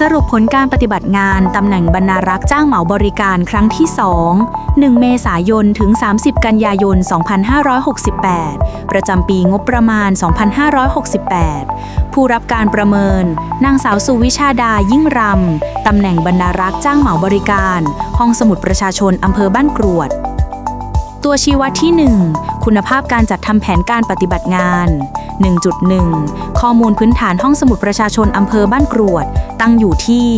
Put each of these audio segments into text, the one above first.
สรุปผลการปฏิบัติงานตำแหน่งบรรณารักษ์จ้างเหมาบริการครั้งที่ 2 1 เมษายน ถึง 30 กันยายน 2568 ประจำปีงบประมาณ 2568 ผู้รับการประเมิน นางสาวสุวิชาดายิ่งรำ ตำแหน่งบรรณารักษ์จ้างเหมาบริการ ห้องสมุดประชาชนอำเภอบ้านกรวด ตัวชี้วัดที่ 1 คุณภาพการจัดทำแผนการปฏิบัติงาน 1.1 ข้อมูลพื้นฐานห้องสมุดประชาชนอำเภอบ้านกรวด ตั้งอยู่ที่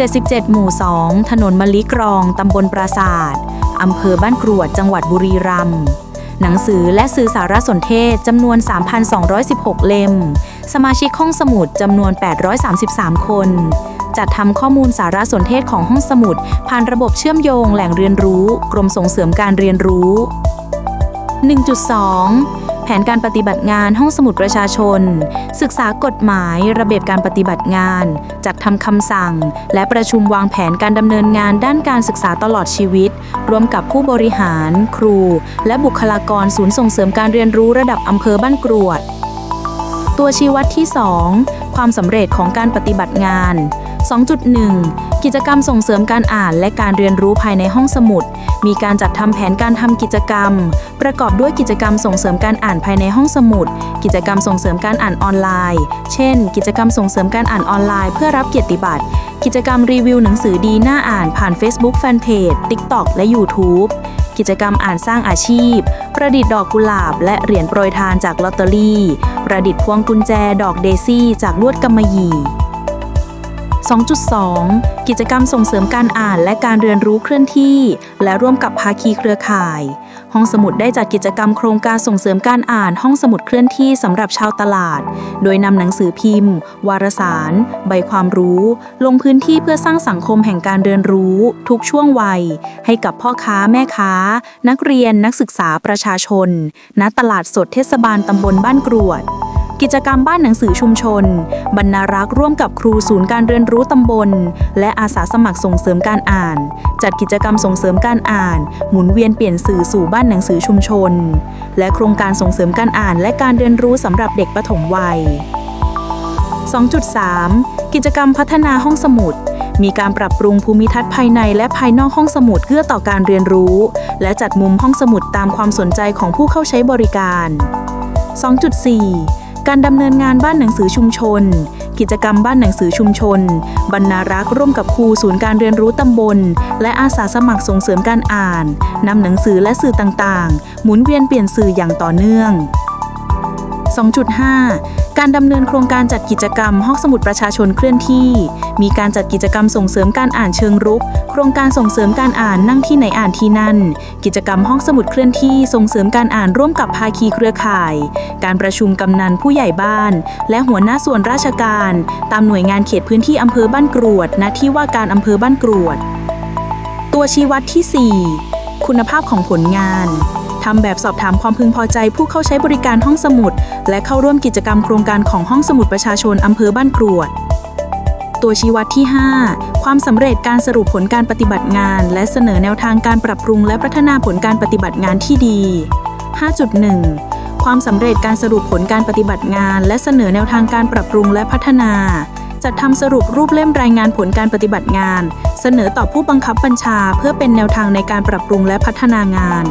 77 หมู่ 2 ถนนมะลิกรอง ตำบลปราศาสตร์อำเภอบ้านกรวด จังหวัดบุรีรัมย์หนังสือและสื่อสารสนเทศจำนวน 3,216 เล่ม สมาชิกห้องสมุดจำนวน 833 คน จัดทำข้อมูลสารสนเทศของห้องสมุด ผ่านระบบเชื่อมโยงแหล่งเรียนรู้ กรมส่งเสริมการเรียนรู้ 1.2 แผนการปฏิบัติงานห้องสมุดประชาชน ศึกษากฎหมายระเบียบการปฏิบัติงาน จัดทำคำสั่ง และประชุมวางแผนการดำเนินงานด้านการศึกษาตลอดชีวิต รวมกับผู้บริหาร ครู และบุคลากรศูนย์ส่งเสริมการเรียนรู้ระดับอำเภอบ้านกรวด ตัวชี้วัดที่ 2 ความสำเร็จของการปฏิบัติงาน 2.1 กิจกรรมส่งเสริมการอ่านและการเรียนรู้ภายในห้องสมุด มีการจัดทำแผนการทำกิจกรรม ประกอบด้วยกิจกรรมส่งเสริมการอ่านภายในห้องสมุด กิจกรรมส่งเสริมการอ่านออนไลน์ เช่น กิจกรรมส่งเสริมการอ่านออนไลน์เพื่อรับเกียรติบัตร กิจกรรมรีวิวหนังสือดีน่าอ่านผ่าน Facebook Fanpage TikTok และ YouTube กิจกรรมอ่านสร้างอาชีพ ประดิษฐ์ดอกกุหลาบ และเหรียญโปรยทานจากลอตเตอรี่ ประดิษฐ์พวงกุญแจดอกเดซี่ จากลวดกำมะหยี่ 2.2 กิจกรรมส่งเสริมการอ่านและการเรียนรู้เคลื่อนที่ และร่วมกับภาคีเครือข่าย ห้องสมุดได้จัดกิจกรรมโครงการส่งเสริมการอ่านห้องสมุดเคลื่อนที่สำหรับชาวตลาด โดยนำหนังสือพิมพ์ วารสาร ใบความรู้ ลงพื้นที่เพื่อสร้างสังคมแห่งการเรียนรู้ ทุกช่วงวัย ให้กับพ่อค้าแม่ค้า นักเรียนนักศึกษาประชาชน ณตลาดสดเทศบาลตำบลบ้านกรวด กิจกรรมบ้านหนังสือชุมชน บรรณารักษ์ร่วมกับครูศูนย์การเรียนรู้ตำบล และอาสาสมัครส่งเสริมการอ่าน จัดกิจกรรมส่งเสริมการอ่าน หมุนเวียนเปลี่ยนสื่อสู่บ้านหนังสือชุมชน และโครงการส่งเสริมการอ่านและการเรียนรู้สำหรับเด็กปฐมวัย 2.3 กิจกรรมพัฒนาห้องสมุดมีการปรับปรุงภูมิทัศน์ภายในและภายนอกห้องสมุดเพื่อต่อการเรียนรู้ และจัดมุมห้องสมุดตามความสนใจของผู้เข้าใช้บริการ 2.4 การดำเนินงานบ้านหนังสือชุมชน กิจกรรมบ้านหนังสือชุมชน บรรณารักษ์ร่วมกับครูศูนย์การเรียนรู้ตำบล และอาสาสมัครส่งเสริมการอ่านนำหนังสือและสื่อต่างๆ หมุนเวียนเปลี่ยนสื่ออย่างต่อเนื่อง 2.5 การดำเนินโครงการจัดกิจกรรมห้องสมุดประชาชนเคลื่อนที่ มีการจัดกิจกรรมส่งเสริมการอ่านเชิงรุก โครงการส่งเสริมการอ่านนั่งที่ไหนอ่านที่นั่น กิจกรรมห้องสมุดเคลื่อนที่ส่งเสริมการอ่านร่วมกับภาคีเครือข่าย การประชุมกำนันผู้ใหญ่บ้าน และหัวหน้าส่วนราชการ ตามหน่วยงานเขตพื้นที่อำเภอบ้านกรวดณที่ว่าการอำเภอบ้านกรวด ตัวชี้วัดที่ 4 คุณภาพของผลงาน ทำแบบสอบถามความพึงพอใจผู้เข้าใช้บริการห้องสมุด และเข้าร่วมกิจกรรมโครงการของห้องสมุดประชาชนอำเภอบ้านกรวด ตัวชี้วัดที่ 5 ความสำเร็จการสรุปผลการปฏิบัติงาน และเสนอแนวทางการปรับปรุง และพัฒนาผลการปฏิบัติงานที่ดี 5.1 ความสำเร็จการสรุปผลการปฏิบัติงาน และเสนอแนวทางการปรับปรุงและพัฒนาจัดทำสรุปรูปเล่มรายงานผลการปฏิบัติงาน เสนอต่อผู้บังคับบัญชาเพื่อเป็นแนวทางในการปรับปรุงและพัฒนางาน